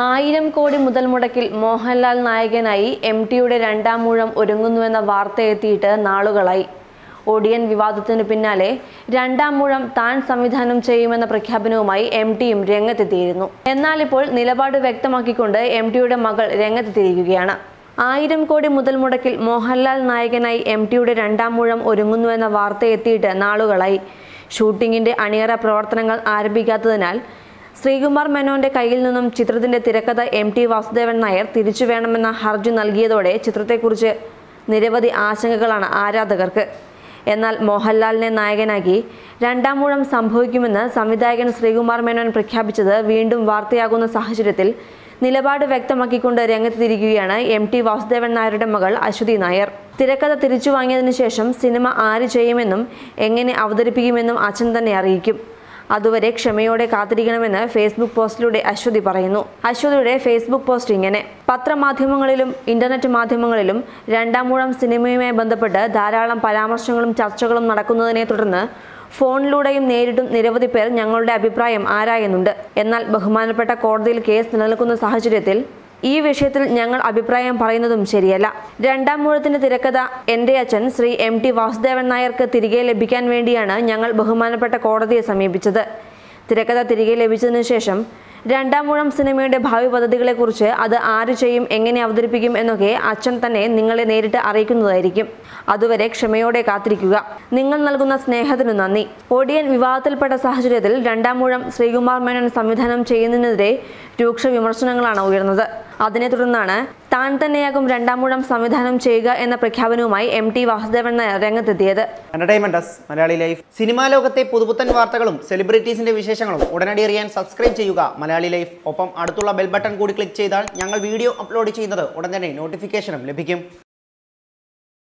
ആയിരം കോടി മുതൽ മുടക്കിൽ മോഹൻലാൽ നായകനായി എം ടിയുടെ രണ്ടാം മൂഴം ഒരുങ്ങുന്നുവെന്ന വാർത്ത എത്തിയിട്ട് നാളുകളായി. ഒടിയൻ വിവാദത്തിനു പിന്നാലെ രണ്ടാം മൂഴം താൻ സംവിധാനം ചെയ്യുമെന്ന പ്രഖ്യാപനവുമായി എം ടിയും രംഗത്തെത്തിയിരുന്നു. എന്നാൽ ഇപ്പോൾ നിലപാട് വ്യക്തമാക്കിക്കൊണ്ട് എം ടിയുടെ മകൾ രംഗത്തെത്തിയിരിക്കുകയാണ്. ആയിരം കോടി മുതൽ മുടക്കിൽ മോഹൻലാൽ നായകനായി എം ടിയുടെ രണ്ടാം മൂഴം ഒരുങ്ങുന്നുവെന്ന വാർത്ത എത്തിയിട്ട് നാളുകളായി. ഷൂട്ടിങ്ങിന്റെ അണിയറ പ്രവർത്തനങ്ങൾ ആരംഭിക്കാത്തതിനാൽ ശ്രീകുമാർ മേനോന്റെ കയ്യിൽ നിന്നും ചിത്രത്തിന്റെ തിരക്കഥ എം ടി വാസുദേവൻ നായർ തിരിച്ചു വേണമെന്ന ഹർജി നൽകിയതോടെ ചിത്രത്തെക്കുറിച്ച് നിരവധി ആശങ്കകളാണ് ആരാധകർക്ക്. എന്നാൽ മോഹൻലാലിനെ നായകനാക്കി രണ്ടാം മൂഴം സംഭവിക്കുമെന്ന് സംവിധായകൻ ശ്രീകുമാർ മേനോൻ പ്രഖ്യാപിച്ചത് വീണ്ടും വാർത്തയാകുന്ന സാഹചര്യത്തിൽ നിലപാട് വ്യക്തമാക്കിക്കൊണ്ട് രംഗത്തെത്തിയിരിക്കുകയാണ് എം ടി വാസുദേവൻ നായരുടെ മകൾ അശ്വതി നായർ. തിരക്കഥ തിരിച്ചു വാങ്ങിയതിനു ശേഷം സിനിമ ആര് ചെയ്യുമെന്നും എങ്ങനെ അവതരിപ്പിക്കുമെന്നും അച്ഛൻ തന്നെ അറിയിക്കും. അതുവരെ ക്ഷമയോടെ കാത്തിരിക്കണമെന്ന് ഫേസ്ബുക്ക് പോസ്റ്റിലൂടെ അശ്വതി പറയുന്നു. അശ്വതിയുടെ ഫേസ്ബുക്ക് പോസ്റ്റ് ഇങ്ങനെ. പത്രമാധ്യമങ്ങളിലും ഇന്റർനെറ്റ് മാധ്യമങ്ങളിലും രണ്ടാം മൂഴം സിനിമയുമായി ബന്ധപ്പെട്ട് ധാരാളം പരാമർശങ്ങളും ചർച്ചകളും നടക്കുന്നതിനെ തുടർന്ന് ഫോണിലൂടെയും നേരിട്ടും നിരവധി പേർ ഞങ്ങളുടെ അഭിപ്രായം ആരായുന്നുണ്ട്. എന്നാൽ ബഹുമാനപ്പെട്ട കോടതിയിൽ കേസ് നിലനിൽക്കുന്ന സാഹചര്യത്തിൽ ഈ വിഷയത്തിൽ ഞങ്ങൾ അഭിപ്രായം പറയുന്നതും ശരിയല്ല. രണ്ടാം മൂഴത്തിന്റെ തിരക്കഥ എന്റെ അച്ഛൻ ശ്രീ എം ടി വാസുദേവൻ നായർക്ക് തിരികെ ലഭിക്കാൻ വേണ്ടിയാണ് ഞങ്ങൾ ബഹുമാനപ്പെട്ട കോടതിയെ സമീപിച്ചത്. തിരക്കഥ തിരികെ ലഭിച്ചതിനു ശേഷം രണ്ടാം മൂഴം സിനിമയുടെ ഭാവി പദ്ധതികളെക്കുറിച്ച് അത് ആര് ചെയ്യും എങ്ങനെ അവതരിപ്പിക്കും എന്നൊക്കെ അച്ഛൻ തന്നെ നിങ്ങളെ നേരിട്ട് അറിയിക്കുന്നതായിരിക്കും. അതുവരെ ക്ഷമയോടെ കാത്തിരിക്കുക. നിങ്ങൾ നൽകുന്ന സ്നേഹത്തിനു നന്ദി. ഒടിയൻ വിവാദത്തിൽപ്പെട്ട സാഹചര്യത്തിൽ രണ്ടാം മൂഴം ശ്രീകുമാർ മേനോൻ സംവിധാനം ചെയ്യുന്നതിനെതിരെ രൂക്ഷ വിമർശനങ്ങളാണ് ഉയർന്നത്. അതിനെ തുടർന്നാണ് താൻ തന്നെയാകും രണ്ടാമൂഴം സംവിധാനം ചെയ്യുക എന്ന പ്രഖ്യാപനവുമായി എം ടി വാസുദേവൻ രംഗത്തെത്തിയത്. ലൈഫ്. സിനിമാ ലോകത്തെ പുതുപുത്തൻ വാർത്തകളും സെലിബ്രിറ്റീസിന്റെ വിശേഷങ്ങളും ഉടനടി അറിയാൻ സബ്സ്ക്രൈബ് ചെയ്യുക മലയാളി ലൈഫ്. ഒപ്പം അടുത്തുള്ള ബെൽ ബട്ടൺ കൂടി ക്ലിക്ക് ചെയ്താൽ ഞങ്ങൾ വീഡിയോ അപ്ലോഡ് ചെയ്യുന്നത് ഉടൻ തന്നെ നോട്ടിഫിക്കേഷനും ലഭിക്കും.